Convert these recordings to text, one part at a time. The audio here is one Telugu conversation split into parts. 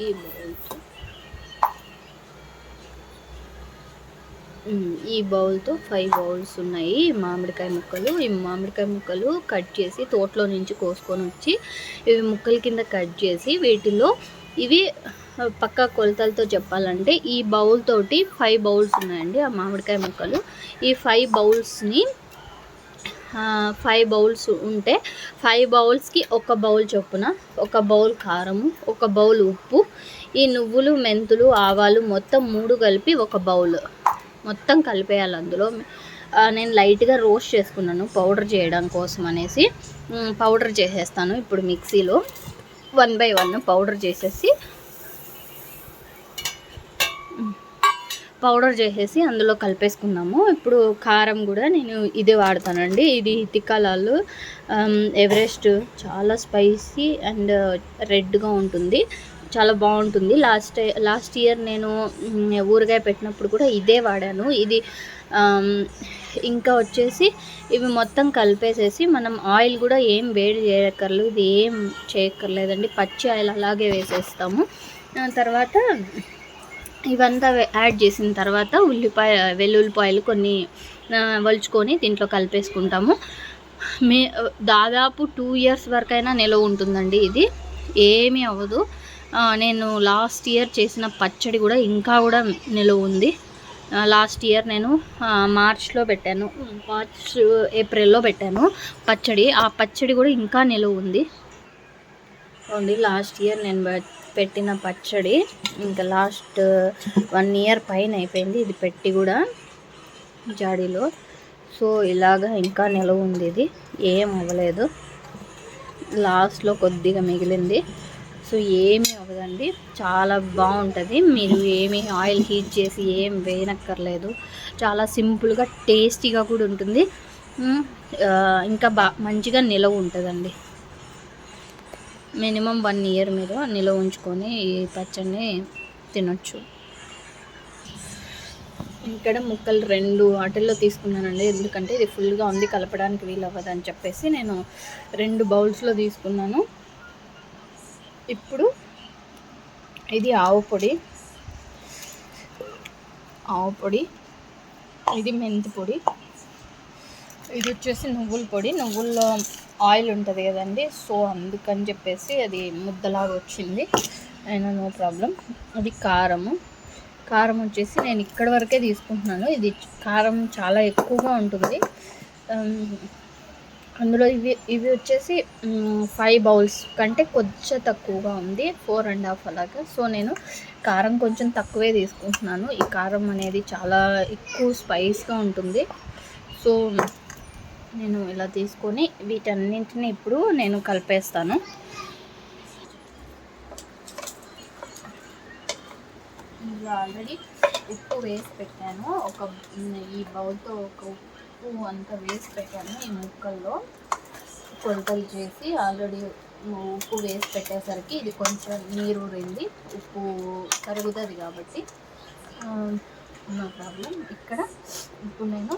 ఈ బౌల్స్ ఈ బౌల్తో ఫైవ్ బౌల్స్ ఉన్నాయి మామిడికాయ ముక్కలు ఈ మామిడికాయ ముక్కలు కట్ చేసి తోటలో నుంచి కోసుకొని వచ్చి ఇవి ముక్కల కింద కట్ చేసి వీటిలో ఇవి పక్క కొలతలతో చెప్పాలంటే ఈ బౌల్ తోటి ఫైవ్ బౌల్స్ ఉన్నాయండి ఆ మామిడికాయ ముక్కలు. ఈ ఫైవ్ బౌల్స్ని ఫైవ్ బౌల్స్ ఉంటే ఫైవ్ బౌల్స్కి ఒక బౌల్ చొప్పున ఒక బౌల్ కారము ఒక బౌల్ ఉప్పు ఈ నువ్వులు మెంతులు ఆవాలు మొత్తం మూడు కలిపి ఒక బౌల్ మొత్తం కలిపేయాలి అందులో. నేను లైట్గా రోస్ట్ చేసుకున్నాను పౌడర్ చేయడం కోసం అనేసి. పౌడర్ చేసేస్తాను ఇప్పుడు మిక్సీలో. వన్ బై వన్ పౌడర్ చేసేసి పౌడర్ చేసేసి అందులో కలిపేసుకున్నాము ఇప్పుడు కారం కూడా నేను ఇదే వాడతానండి. ఇది తిక్కలాలు ఎవరెస్ట్ um, చాలా స్పైసీ అండ్ రెడ్గా ఉంటుంది. చాలా బాగుంటుంది. లాస్ట్ లాస్ట్ ఇయర్ నేను um, ఊరగాయ పెట్టినప్పుడు కూడా ఇదే వాడాను. ఇది um, ఇంకా వచ్చేసి ఇవి మొత్తం కలిపేసేసి మనం ఆయిల్ కూడా ఏం వేడి చేయక్కర్లేదు ఇది ఏం చేయక్కర్లేదండి. పచ్చి ఆయిల్ అలాగే వేసేస్తాము. తర్వాత ఇవంతా యాడ్ చేసిన తర్వాత ఉల్లిపాయ వెల్లుల్లిపాయలు కొన్ని వలుచుకొని దీంట్లో కలిపేసుకుంటాము. మే దాదాపు టూ ఇయర్స్ వరకైనా నిలవ ఉంటుందండి ఇది. ఏమీ అవ్వదు. నేను లాస్ట్ ఇయర్ చేసిన పచ్చడి కూడా ఇంకా కూడా నిలువ ఉంది. లాస్ట్ ఇయర్ నేను మార్చ్లో పెట్టాను. మార్చ్ ఏప్రిల్లో పెట్టాను పచ్చడి. ఆ పచ్చడి కూడా ఇంకా నిలువ ఉంది. ఓన్లీ లాస్ట్ ఇయర్ నేను పెట్టిన పచ్చడి. ఇంకా లాస్ట్ వన్ ఇయర్ పైన అయిపోయింది. ఇది పెట్టి కూడా జాడీలో. సో ఇలాగా ఇంకా నిలవ ఉంది ఇది. ఏం అవ్వలేదు. లాస్ట్లో కొద్దిగా మిగిలింది. సో ఏమీ అవ్వదండి. చాలా బాగుంటుంది. మీరు ఏమి ఆయిల్ హీట్ చేసి ఏం వేయనక్కర్లేదు. చాలా సింపుల్గా టేస్టీగా కూడా ఉంటుంది. ఇంకా బా మంచిగా నిలవ ఉంటుందండి. మినిమం వన్ ఇయర్ మీరు నిలవ ఉంచుకొని ఈ పచ్చడిని తినొచ్చు. ఇక్కడ ముక్కలు రెండు వాటిల్లో తీసుకున్నానండి. ఎందుకంటే ఇది ఫుల్గా ఉంది కలపడానికి వీలు అవ్వదని చెప్పేసి నేను రెండు బౌల్స్లో తీసుకున్నాను. ఇప్పుడు ఇది ఆవు పొడి. ఆవు పొడి ఇది మెంతి పొడి ఇది వచ్చేసి నువ్వుల పొడి. నువ్వుల్లో ఆయిల్ ఉంటుంది కదండి సో అందుకని చెప్పేసి అది ముద్దలాగా వచ్చింది. అయినా నో ప్రాబ్లం. అది కారము. కారం వచ్చేసి నేను ఇక్కడ వరకే తీసుకుంటున్నాను. ఇది కారం చాలా ఎక్కువగా ఉంటుంది. అందులో ఇవి ఇవి వచ్చేసి ఫైవ్ బౌల్స్ కంటే కొంచెం తక్కువగా ఉంది. ఫోర్ అండ్ హాఫ్ అలాగా. సో నేను కారం కొంచెం తక్కువే తీసుకుంటున్నాను. ఈ కారం అనేది చాలా ఎక్కువ స్పైస్గా ఉంటుంది. సో నేను ఇలా తీసుకొని వీటన్నింటిని ఇప్పుడు నేను కలిపేస్తాను. ఇందులో ఆల్రెడీ ఉప్పు వేసి పెట్టాను. ఒక ఈ బౌల్తో ఒక ఉప్పు అంతా వేసి పెట్టాను ఈ ముక్కల్లో. కొలతలు చేసి ఆల్రెడీ ఉప్పు వేసి పెట్టేసరికి ఇది కొంచెం నీరు రింది ఉప్పు కరుగుతుంది కాబట్టి. No problem. ఇక్కడ ఇప్పుడు నేను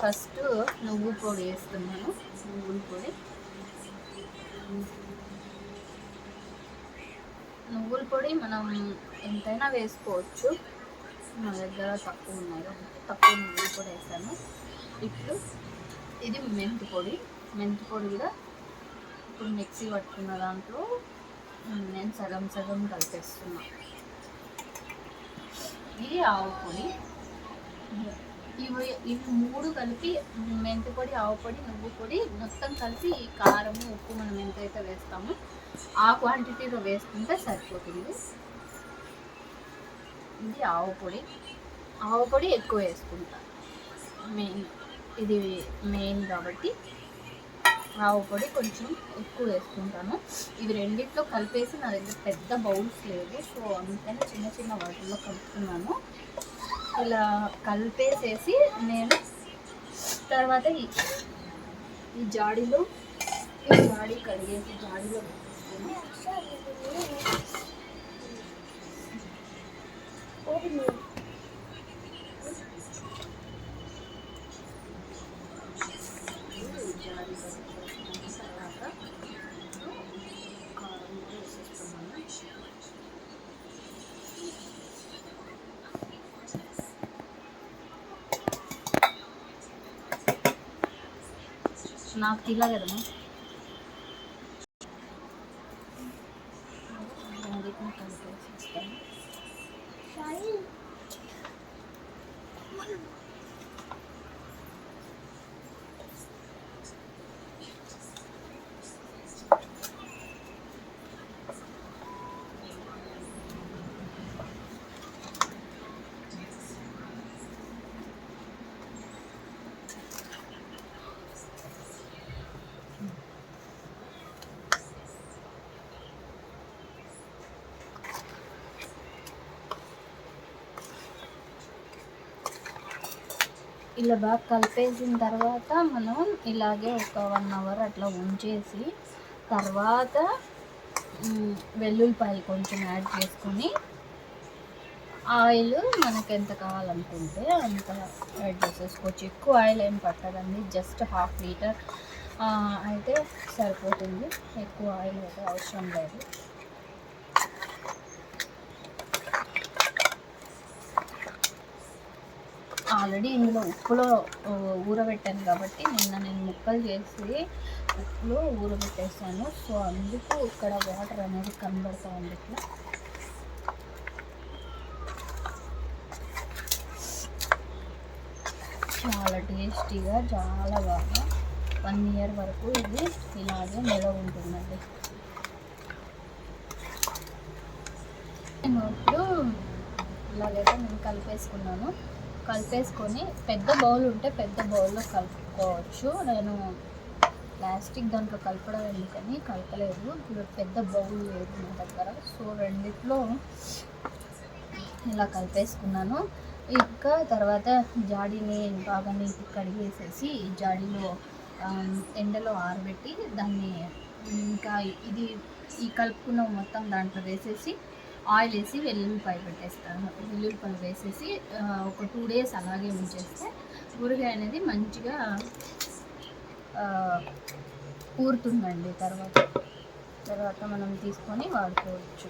ఫస్ట్ నువ్వు పొడి వేస్తున్నాను. నువ్వుల పొడి. నువ్వుల పొడి మనం ఎంతైనా వేసుకోవచ్చు. నా దగ్గర తక్కువ ఉన్నాయి తక్కువ నువ్వుల పొడి వేసాను. ఇప్పుడు ఇది మెంతి పొడి. మెంతి పొడి కూడా ఇప్పుడు మిక్సీ పట్టుకున్న దాంట్లో నేను సగం సగం కలిపేస్తున్నాను ఇది ఆవు పొడి ఇవి ఇవి మూడు కలిపి మెంతి పొడి ఆవు పొడి నువ్వు పొడి మొత్తం కలిపి ఈ కారము ఉప్పు మనం ఎంతైతే వేస్తామో ఆ క్వాంటిటీలో వేసుకుంటే సరిపోతుంది. ఇది ఆవు పొడి. ఆవు పొడి ఎక్కువ వేసుకుంటా. మెయిన్ ఇది మెయిన్ కాబట్టి ఆవు పొడి కొంచెం ఎక్కువ వేసుకుంటాను. ఇవి రెండింటిలో కలిపేసి నా దగ్గర పెద్ద బౌల్స్ లేదు సో అందుకని చిన్న చిన్న వాటిల్లో కలుపుతున్నాను. ఇలా కలిపేసేసి నేను తర్వాత ఈ ఈ జాడీలో ఈ జాడీ కడిగేసి జాడీలో ఓపెన్ నాకు తిలా కదమ్మా ఇలా బాగా కలిపేసిన తర్వాత మనం ఇలాగే ఒక వన్ అవర్ అట్లా ఉంచేసి తర్వాత వెల్లుల్లిపాయలు కొంచెం యాడ్ చేసుకొని ఆయిల్ మనకి ఎంత కావాలనుకుంటే అంత యాడ్ చేసేసుకోవచ్చు. ఎక్కువ ఆయిల్ ఏం పట్టదండి జస్ట్ హాఫ్ లీటర్. అయితే సరిపోతుంది. ఎక్కువ ఆయిల్ అయితే అవసరం లేదు. ఆల్రెడీ ఇందులో ఉప్పులో ఊరబెట్టాను కాబట్టి నిన్న నేను ముక్కలు చేసి ఉప్పులో ఊరబెట్టేసాను. సో అందుకు ఇక్కడ వాటర్ అనేది కనబడతా ఉంది ఇట్లా. చాలా టేస్టీగా చాలా బాగా వన్ ఇయర్ వరకు ఇది ఇలాగే నిలవ ఉంటుందండి. నేను ఇప్పుడు ఇలాగైతే నేను కలిపేసుకున్నాను. కలిపేసుకొని పెద్ద బౌల్ ఉంటే పెద్ద బౌల్లో కలుపుకోవచ్చు. నేను ప్లాస్టిక్ దాంట్లో కలపడం ఎందుకని కలపలేదు. ఇప్పుడు పెద్ద బౌల్ లేదు నా దగ్గర. సో రెండిట్లో ఇలా కలిపేసుకున్నాను. ఇంకా తర్వాత జాడీని బాగా నీటి కడిగేసేసి ఈ జాడీలో ఎండలో ఆరబెట్టి దాన్ని ఇంకా ఇది ఈ కలుపుకున్న మొత్తం దాంట్లో వేసేసి ఆయిల్ వేసి వెల్లుల్లిపాయ పెట్టేస్తాను. వెల్లుల్లిపాయలు వేసేసి ఒక టూ డేస్ అలాగే ఉంచేస్తే ఊరగాయ అనేది మంచిగా ఊరుతుందండి. తర్వాత తర్వాత మనం తీసుకొని వాడుకోవచ్చు.